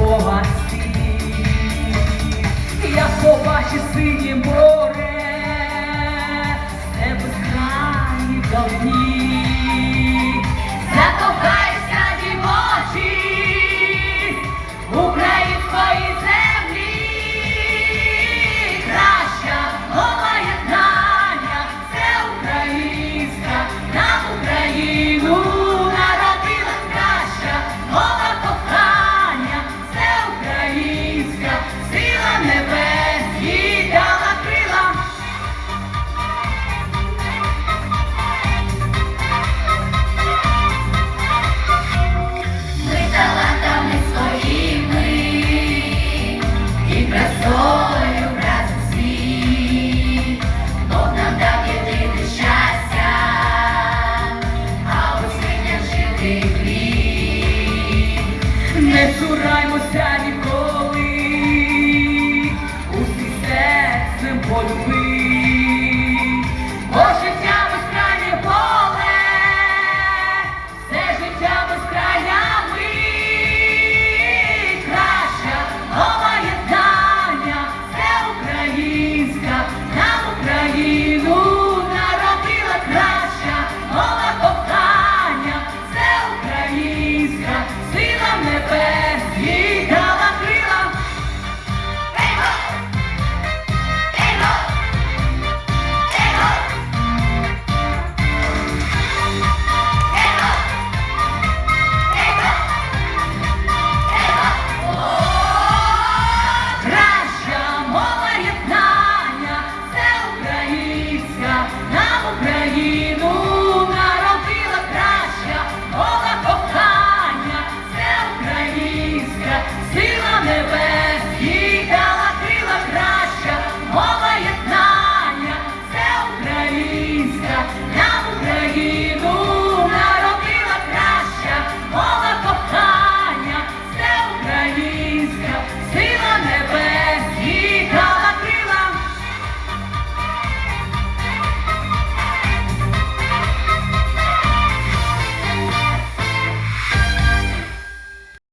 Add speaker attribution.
Speaker 1: по вас, я ваші сині море. Yeah.